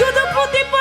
শুধু প্রতিপক্ষ